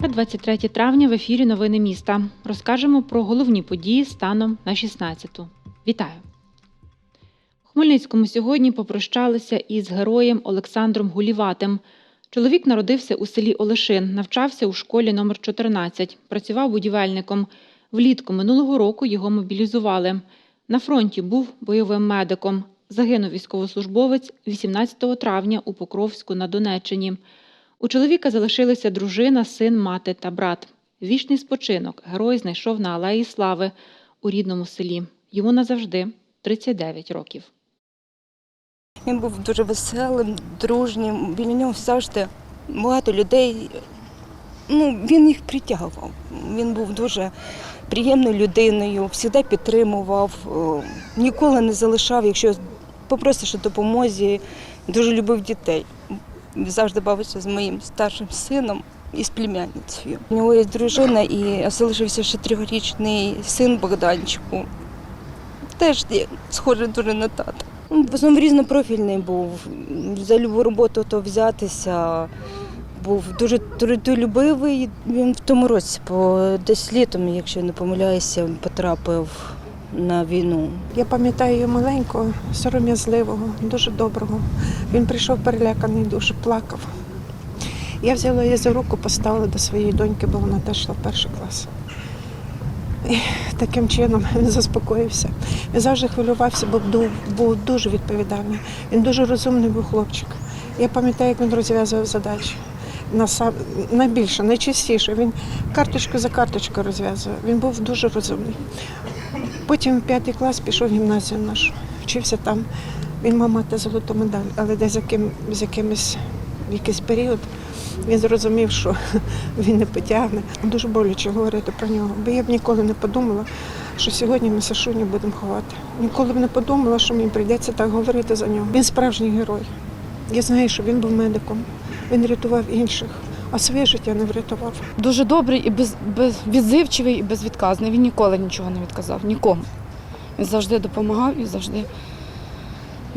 Та 23 травня в ефірі Новини міста. Розкажемо про головні події станом на 16-ту. Вітаю! У Хмельницькому сьогодні попрощалися із героєм Олександром Гуліватим. Чоловік народився у селі Олешин, навчався у школі номер 14, працював будівельником. Влітку минулого року його мобілізували. На фронті був бойовим медиком. Загинув військовослужбовець 18 травня у Покровську на Донеччині. У чоловіка залишилися дружина, син, мати та брат. Вічний спочинок герой знайшов на Алеї Слави у рідному селі. Йому назавжди 39 років. Він був дуже веселим, дружнім. Біля нього завжди багато людей. Ну, він їх притягував. Він був дуже приємною людиною, завжди підтримував, ніколи не залишав, якщо попросиш у допомозі, дуже любив дітей. Завжди бавився з моїм старшим сином і з племянницею. У нього є дружина і залишився ще трьохрічний син Богданчику. Теж схожий дуже на тата. Ну, В основному різнопрофільний був. За любу роботу то взятися. Був дуже трудолюбивий. Він в тому році, по десь літом, якщо не помиляюся, потрапив на війну. Я пам'ятаю його маленького, сором'язливого, дуже доброго. Він прийшов переляканий, дуже плакав. Я взяла її за руку, поставила до своєї доньки, бо вона теж йшла в перший клас. Таким чином він заспокоївся. Він завжди хвилювався, бо був, дуже відповідальний. Він дуже розумний був хлопчик. Я пам'ятаю, як він розв'язував задачі. Найбільше, найчастіше. Він карточку за карточкою розв'язував. Він був дуже розумний. Потім в п'ятий клас пішов в гімназію нашу, вчився там. Він мав мати золоту медаль, але десь за, ким, з якимось в якийсь період він зрозумів, що він не потягне. Дуже боляче говорити про нього, бо я б ніколи не подумала, що сьогодні ми Сашуню будемо ховати. Ніколи б не подумала, що мені прийдеться так говорити за нього. Він справжній герой. Я знаю, що він був медиком, він рятував інших, а своє життя не врятував. Дуже добрий і без, без, відзивчивий і безвідказний. Він ніколи нічого не відказав, нікому. Він завжди допомагав і завжди.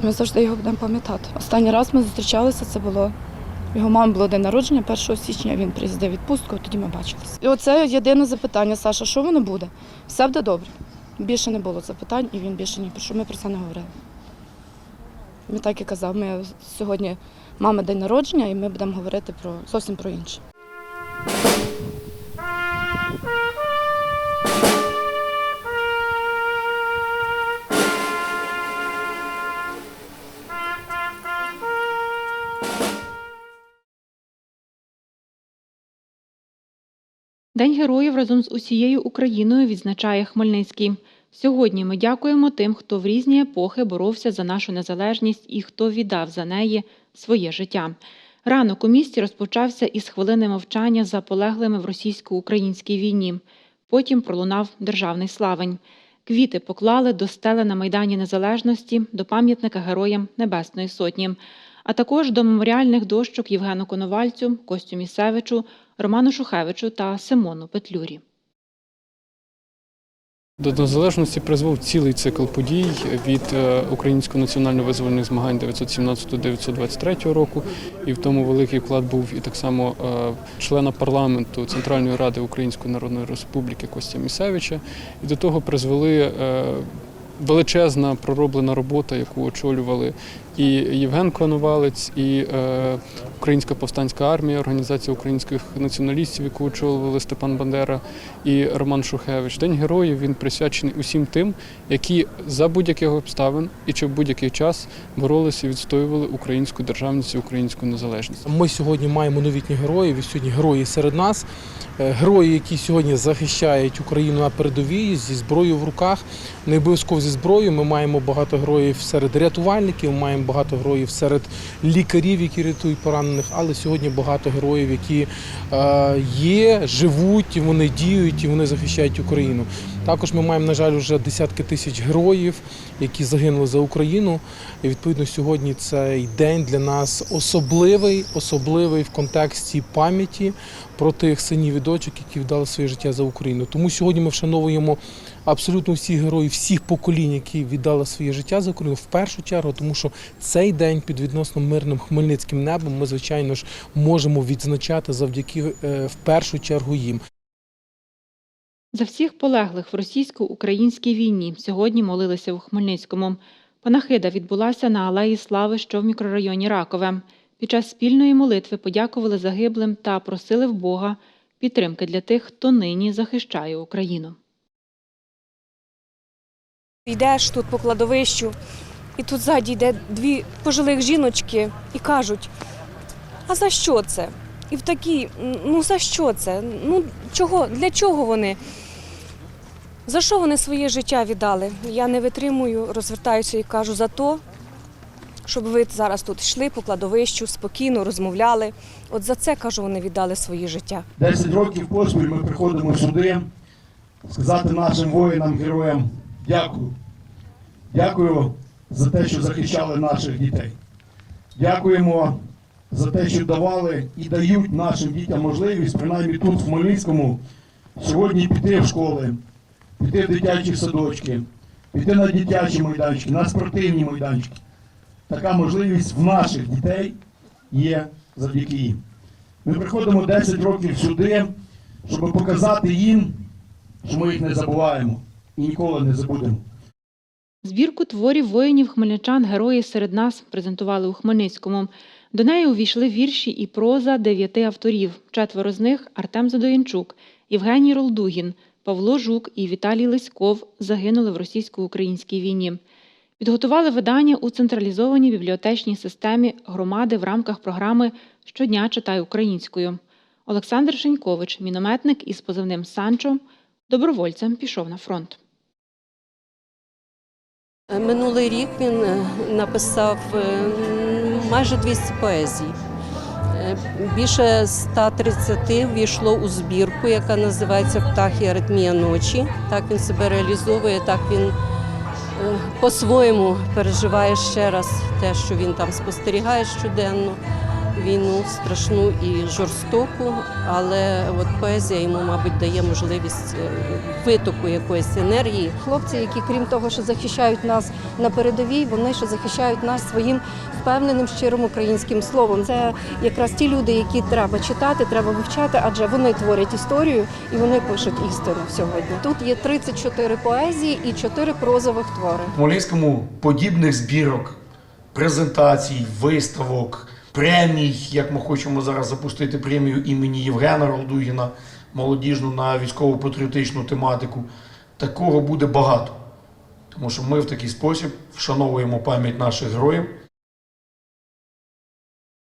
Ми завжди його будемо пам'ятати. Останній раз ми зустрічалися, це було. Його мами було день народження 1 січня, він приїздив відпустку, тоді ми бачилися. І оце єдине запитання, Саша, що воно буде? Все буде добре. Більше не було запитань, і він більше ні про що ми про це не говорили. Він так і казав, ми сьогодні мами день народження, і ми будемо говорити про зовсім про інше. День героїв разом з усією Україною відзначає Хмельницький. Сьогодні ми дякуємо тим, хто в різні епохи боровся за нашу незалежність і хто віддав за неї своє життя. Ранок у місті розпочався із хвилини мовчання за полеглими в російсько-українській війні. Потім пролунав державний славень. Квіти поклали до стели на Майдані Незалежності до пам'ятника Героям Небесної Сотні, а також до меморіальних дощок Євгену Коновальцю, Костю Місевичу, Роману Шухевичу та Симону Петлюрі. До незалежності призвів цілий цикл подій від е, українського національно-визвольних змагань 917-923 року, і в тому великий вклад був і так само е, члена парламенту Центральної ради Української Народної Республіки Костя Місевича. І до того призвели е, величезна пророблена робота, яку очолювали і Євген Коновалець, і е, Українська повстанська армія, організація українських націоналістів, яку очолювали Степан Бандера і Роман Шухевич. День героїв він присвячений усім тим, які за будь-яких обставин і чи в будь-який час боролися і відстоювали українську державність і українську незалежність. Ми сьогодні маємо новітніх героїв, і сьогодні герої серед нас. Е, Герої, які сьогодні захищають Україну на передовій зі зброєю в руках. Не обов'язково зі зброєю. Ми маємо багато героїв серед рятувальників, маємо багато героїв серед лікарів, які рятують поранених, але сьогодні багато героїв, які е, є, живуть, і вони діють і вони захищають Україну. Також ми маємо, на жаль, вже десятки тисяч героїв, які загинули за Україну. І відповідно сьогодні цей день для нас особливий, особливий в контексті пам'яті про тих синів і дочок, які віддали своє життя за Україну. Тому сьогодні ми вшановуємо абсолютно всіх героїв, всіх поколінь, які віддали своє життя за Україну в першу чергу, тому що цей день під відносно мирним хмельницьким небом ми, звичайно ж, можемо відзначати завдяки е, в першу чергу їм. За всіх полеглих в російсько-українській війні сьогодні молилися у Хмельницькому. Панахида відбулася на Алеї Слави, що в мікрорайоні Ракове. Під час спільної молитви подякували загиблим та просили в Бога підтримки для тих, хто нині захищає Україну. Йдеш тут по кладовищу, і тут ззаді йде дві пожилих жіночки і кажуть: а за що це? І в такі, ну за що це? Ну чого, для чого вони? За що вони своє життя віддали? Я не витримую, розвертаюся і кажу за то, щоб ви зараз тут йшли по кладовищу, спокійно розмовляли. От за це кажу, вони віддали своє життя. 10 років поспіль ми приходимо сюди сказати нашим воїнам, героям дякую. Дякую за те, що захищали наших дітей. Дякуємо за те, що давали і дають нашим дітям можливість, принаймні тут, в Хмельницькому, сьогодні піти в школи, піти в дитячі садочки, піти на дитячі майданчики, на спортивні майданчики. Така можливість в наших дітей є завдяки їм. Ми приходимо 10 років сюди, щоб показати їм, що ми їх не забуваємо і ніколи не забудемо. Збірку творів воїнів хмельничан Герої серед нас презентували у Хмельницькому. До неї увійшли вірші і проза дев'яти авторів. Четверо з них Артем Задоянчук, Євгеній Ролдугін, Павло Жук і Віталій Лиськов загинули в російсько-українській війні. Підготували видання у централізованій бібліотечній системі громади в рамках програми Щодня читай українською. Олександр Шенькович, мінометник із позивним Санчо, добровольцем пішов на фронт. Минулий рік він е, написав е, майже 200 поезій. Е, Більше 130 ввійшло у збірку, яка називається Птахи аритмія ночі. Так він себе реалізовує, так він е, по-своєму переживає ще раз те, що він там спостерігає щоденно. Війну страшну і жорстоку, але от поезія йому, мабуть, дає можливість е, витоку якоїсь енергії. хлопці, які крім того, що захищають нас на передовій, вони ще захищають нас своїм впевненим щирим українським словом. Це якраз ті люди, які треба читати, треба вивчати, адже вони творять історію і вони пишуть істину сьогодні. Тут є 34 поезії і 4 прозових твори. В Хмельницькому подібних збірок, презентацій, виставок, премій, як ми хочемо зараз запустити премію імені Євгена Ролдугіна, молодіжну на військово-патріотичну тематику. Такого буде багато. Тому що ми в такий спосіб вшановуємо пам'ять наших героїв.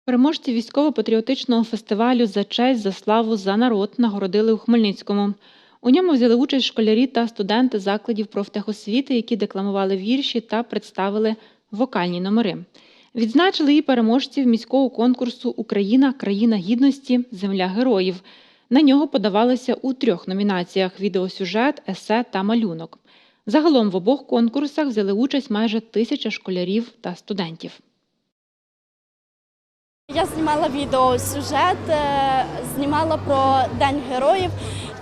Переможці військово-патріотичного фестивалю за честь, за славу, за народ нагородили у Хмельницькому. У ньому взяли участь школярі та студенти закладів профтехосвіти, які декламували вірші та представили вокальні номери. Відзначили і переможців міського конкурсу Україна країна гідності Земля героїв. На нього подавалися у трьох номінаціях: відеосюжет, есе та малюнок. Загалом в обох конкурсах взяли участь майже тисяча школярів та студентів. Я знімала відео сюжет, е, знімала про День героїв.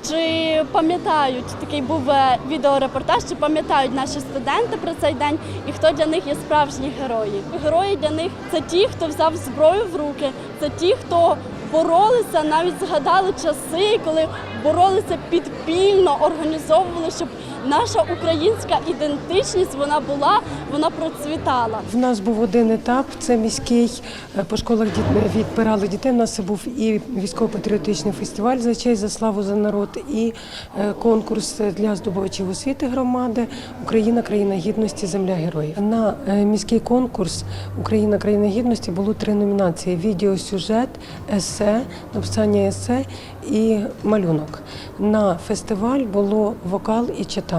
Чи пам'ятають такий був е, відеорепортаж, чи пам'ятають наші студенти про цей день і хто для них є справжні герої? Герої для них це ті, хто взяв зброю в руки, це ті, хто боролися, навіть згадали часи, коли боролися підпільно, організовували, щоб наша українська ідентичність вона була, вона процвітала. В нас був один етап, це міський е, по школах відбирали дітей. У нас був і військово-патріотичний фестиваль за честь, за славу за народ, і е, конкурс для здобувачів освіти громади Україна, країна гідності, земля героїв. На е, міський конкурс Україна, країна гідності було три номінації: відеосюжет, есе, написання есе і малюнок. На фестиваль було вокал і читання.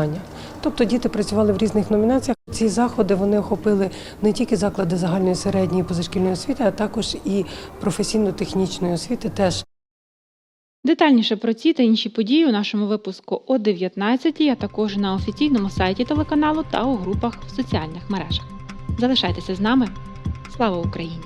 Тобто діти працювали в різних номінаціях. Ці заходи вони охопили не тільки заклади загальної середньої позашкільної освіти, а також і професійно-технічної освіти теж. Детальніше про ці та інші події у нашому випуску о 19 а також на офіційному сайті телеканалу та у групах в соціальних мережах. Залишайтеся з нами. Слава Україні!